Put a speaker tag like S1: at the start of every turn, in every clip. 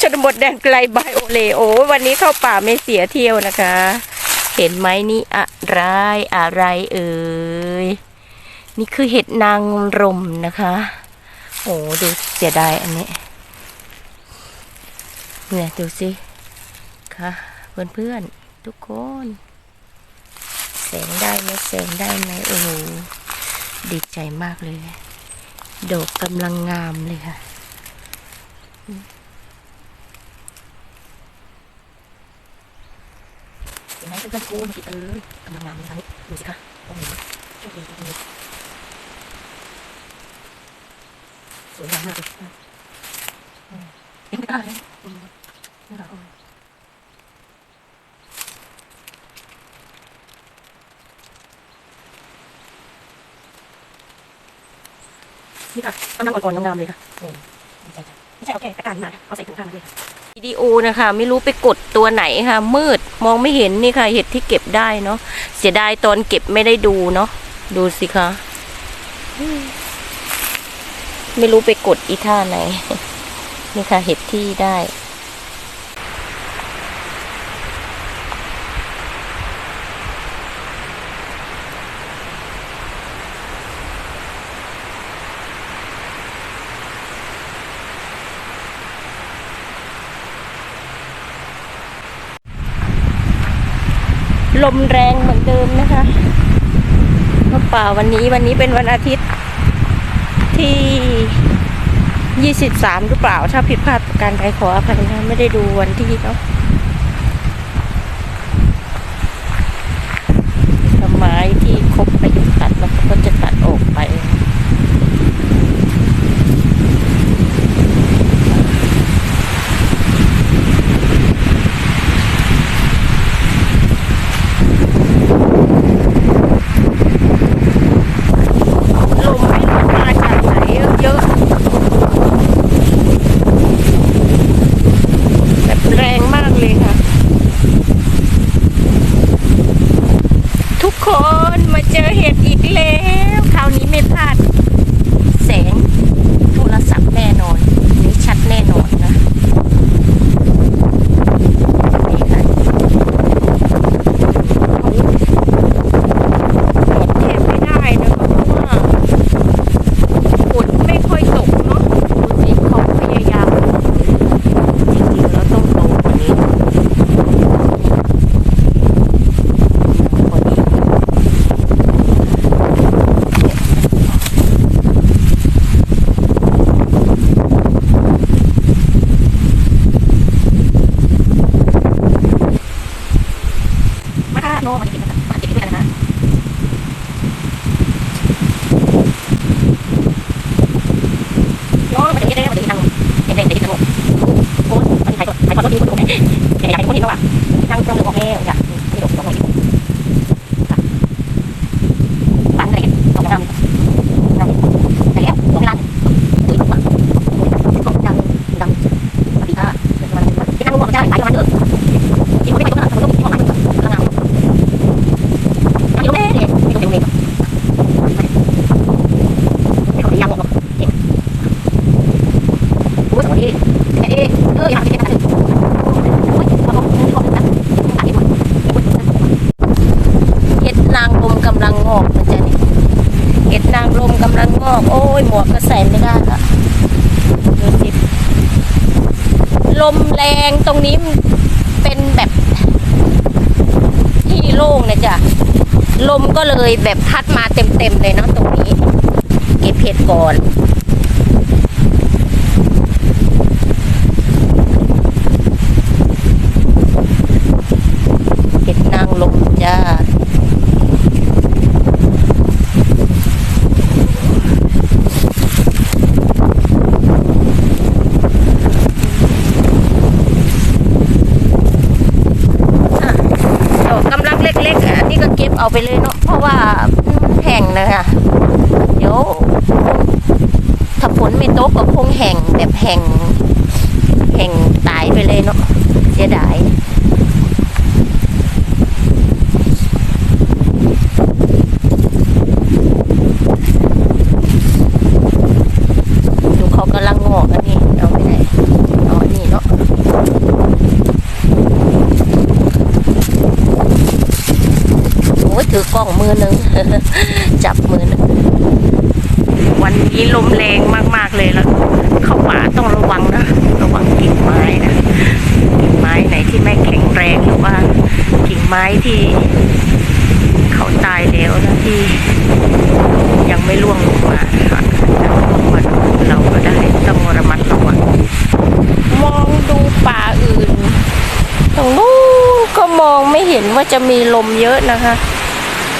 S1: ชนบทแดนไกลบายโอเลโอวันนี้เข้าป่าไม่เสียเที่ยวนะคะ เห็นไหมนี่อะไรอะไรเอ่ยนี่คือเห็ดนางรมนะคะ โอ้ดูเสียดายอันนี้ เนี่ยดูสิค่ะเพื่อนเพื่อนทุกคนแสงได้ไหมแสงได้ไหมโอ้โหดีใจมากเลยดอกกำลังงามเลยค่ะ เห็นเพื่อนกูมันติดเออกำลังงามเลยค่ะนี่ดูสิคะโอ้โหโชคดีจริงๆสวยงามมากเลยเห็นไหมคะเนี่ยนี่ค่ะอืมนี่ค่ะกำลังอ่อนๆงามๆเลยค่ะโอ้ดีใจจังไม่ใช่เอาแค่ตะการ้ารมาเอาใส่ถุงข้างมาด้วยค่ะ ดีโอนะคะ ไม่รู้ไปกดตัวไหนค่ะ มืดมองไม่เห็นนี่ค่ะ เห็ดที่เก็บได้เนาะเสียดายตอนเก็บไม่ได้ดูเนาะดูสิคะไม่รู้ไปกดอีท่าไหน นี่ค่ะเห็ดที่ได้ ลมแรงเหมือนเดิมนะคะเพราะป่าวันนี้วันนี้เป็นวันอาทิตย์ที่ 23 หรือเปล่า ถ้าผิดพลาดประการใดขออภัยนะ ไม่ได้ดูวันที่เนาะ มก็เลยแบบพัดมาเต็มๆเลยเนาะตรงนี้ เก็บเห็ดก่อนเห็ดนางลมจ้ากกำลังเล็กๆอันนี้ก็เก็บเอาไปเลย แห่งแห่งตายไปเลยเนาะเสียดายดูเขากำลังงอกอันนี้เอาไปไหนเอาอันนี้เนาะโอ้ถือกล้องมือหนึ่งจับมือหนึ่งวันนี้ลมแรง งหรือว่ากิ่งไม้ที่เขาตายแล้วนะที่ยังไม่ร่วงลงมาค่ะจะร่วงลงมาเราก็ได้ต้องระมัดระวังมองดูป่าอื่น ตรงนู้นก็มองไม่เห็นว่าจะมีลมเยอะนะคะ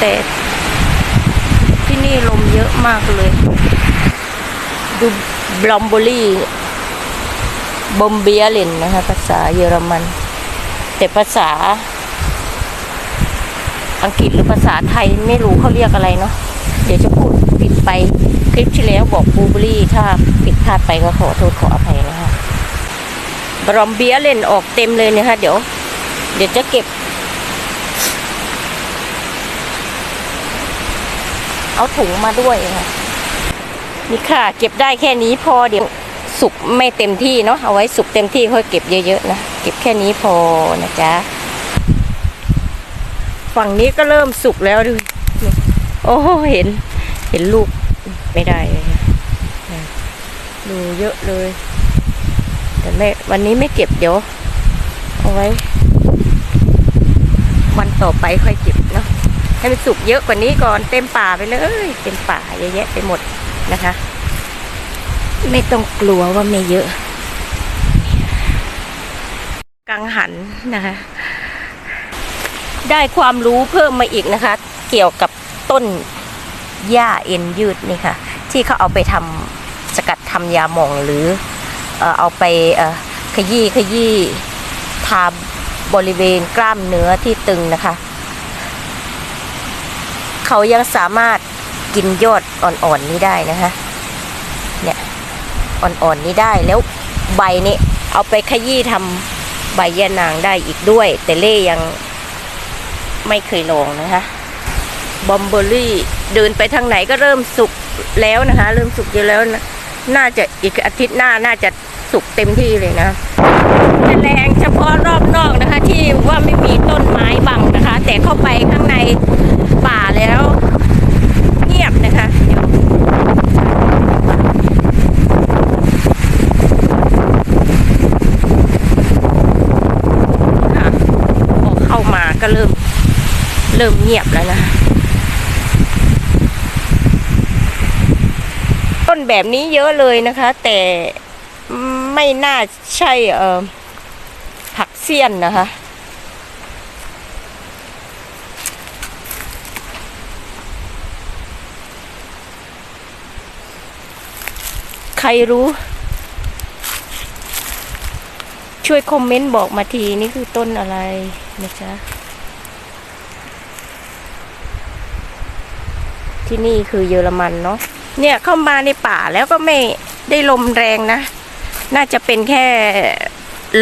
S1: แต่ที่นี่ลมเยอะมากเลย ดูบลอมโบลี่บอมเบียเลนนะคะ ภาษาเยอรมัน แต่ภาษา อังกฤษหรือภาษาไทยไม่รู้เขาเรียกอะไรเนาะเดี๋ยวจะพูดผิดไปคลิปที่แล้วบอกบูเบอรี่ถ้าผิดพลาดไปก็ขอโทษขออภัยนะคะบรอมเบียเล่นออกเต็มเลยนะคะเดี๋ยว เดี๋ยวจะเก็บ เอาถุงมาด้วยค่ะนี่ค่ะ เก็บได้แค่นี้พอเดี๋ยว สุกไม่เต็มที่เนาะเอาไว้สุกเต็มที่ค่อยเก็บเยอะๆนะเก็บแค่นี้พอนะจ๊ะฝั่งนี้ก็เริ่มสุกแล้วดูโอ้เห็น เห็นลูกไม่ได้เลยดูเยอะเลย แต่ไม่วันนี้ไม่เก็บเดี๋ยวเอาไว้ วันต่อไปค่อยเก็บเนาะให้มันสุกเยอะกว่านี้ก่อนเต็มป่าไปเลย เต็มป่าเยอะแยะไปหมดนะคะ ไม่ต้องกลัวว่าไม่เยอะ กังหันนะคะ ได้ความรู้เพิ่มมาอีกนะคะ เกี่ยวกับต้นหญ้าเอ็นยืดนี่ค่ะ ที่เขาเอาไปทำสกัดทำยาหมองหรือเอาไปขยี้ขยี้ทาบริเวณกล้ามเนื้อที่ตึงนะคะ เขายังสามารถกินยอดอ่อนๆนี้ได้นะคะ เนี่ย อ่อนๆนี้ได้แล้วใบนี้เอาไปขยี้ทำใบยะนางได้อีกด้วย แต่เล่ยังไม่เคยลองนะคะบอมเบอรี่เดินไปทางไหนก็เริ่มสุกแล้วนะคะ เริ่มสุกเยอะแล้วนะน่าจะอีกอาทิตย์หน้าน่าจะสุกเต็มที่เลยนะแรงเฉพาะรอบนอกนะคะ ที่ว่าไม่มีต้นไม้บังนะคะ แต่เข้าไปข้างในป่าแล้ว เงียบนะคะเดี๋ยวค่ะพอเข้ามา ก็เริ่มเริ่มเงียบแล้วนะ ต้นแบบนี้เยอะเลยนะคะ แต่ไม่น่าใช่เอ่อผักเสี้ยนนะคะ ใครรู้ ช่วยคอมเมนต์บอกมาทีนี่คือต้นอะไรนะจ๊ะ ที่นี่คือเยอรมันเนาะเนี่ยเข้ามาในป่าแล้วก็ไม่ได้ลมแรงนะ น่าจะเป็นแค่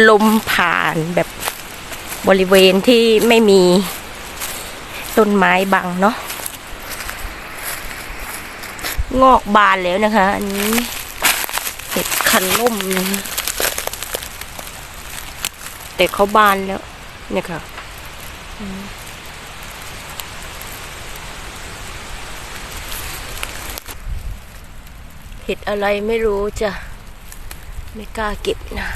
S1: ลมผ่านแบบบริเวณที่ไม่มีต้นไม้บังเนาะงอกบานแล้วนะคะ อันนี้เห็ดคันล่มนะแต่เขาบานแล้วเนี่ยค่ะ เห็ดอะไรไม่รู้จ้ะ ไม่กล้าเก็บนะ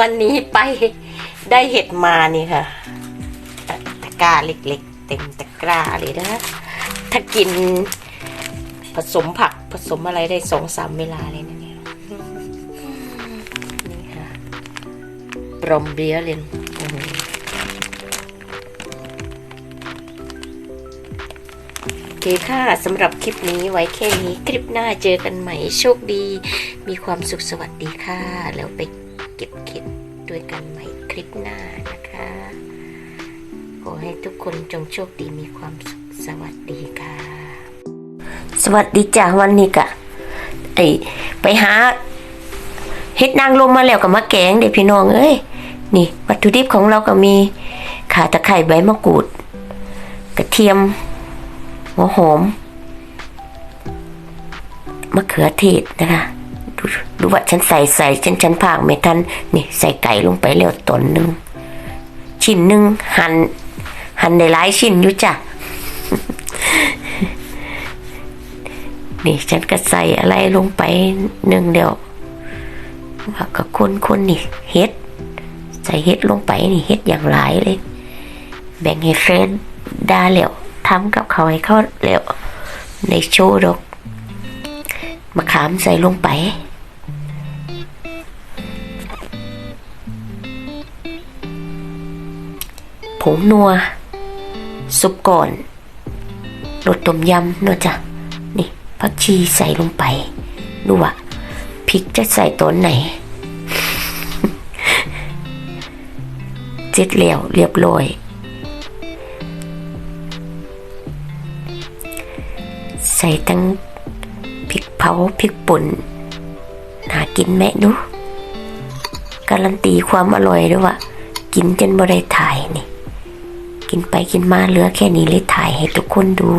S1: วันนี้ไปได้เห็ดมานี่ค่ะ ตะกร้าเล็กๆ เต็มตะกร้าเลยนะ ถ้ากินผสมผักผสมอะไรได้สองสามเวลาเลยนะเนี่ยนี่ค่ะบรอมเบียเลนโอ้โหโอเคค่ะสำหรับคลิปนี้ไว้แค่นี้ คลิปหน้าเจอกันใหม่โชคดี มีความสุขสวัสดีค่ะ แล้วไป เก็บเข็ด
S2: ด้วยกันใหม่คลิปหน้านะคะ ขอให้ทุกคนจงโชคดีมีความสุขสวัสดีค่ะ สวัสดีจ้ะวันนี้กะไอไปหาเฮ็ดนางลมมาแล้วกับมะแกงเด็กพี่น้องเอ้ยนี่ วัตถุดิบของเราก็มีข่าตะไคร้ใบมะกรูด กระเทียม หัวหอมมะเขือเทศนะคะ ดูว่าฉันใส่ใส่ฉันฉันพากไม่ทันนี่ใส่ไก่ลงไปแล้วตนหนึ่งชิ้นหนึ่งหันหันในหลายชิ้นอยู่จ้ะนี่ฉันก็ใส่อะไรลงไปหนึ่งเดียวว่าก็คนคนนี่เฮ็ด ใส่เฮ็ดลงไปนี่เฮ็ดอย่างหลายเลย แบ่งให้เฟรนดาแล้วทำกับเขาให้เขาแล้วในโชว์ดอกมะขามใส่ลงไป งนัว ซุปก่อนรสต้มยำเนอะจ้ะนี่ผักชีใส่ลงไปดูว่าพริกจะใส่ตอนไหน เจ็ดแล้วเรียบร้อยใส่ทั้งพริกเผาพริกป่นหากินแม่ดูการันตีความอร่อยด้วยว่า กินจนบ่ได้ถ่า กินไปกินมาเหลือแค่นี้เลยถ่ายให้ทุกคนดู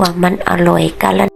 S2: ว่ามันอร่อยกันละ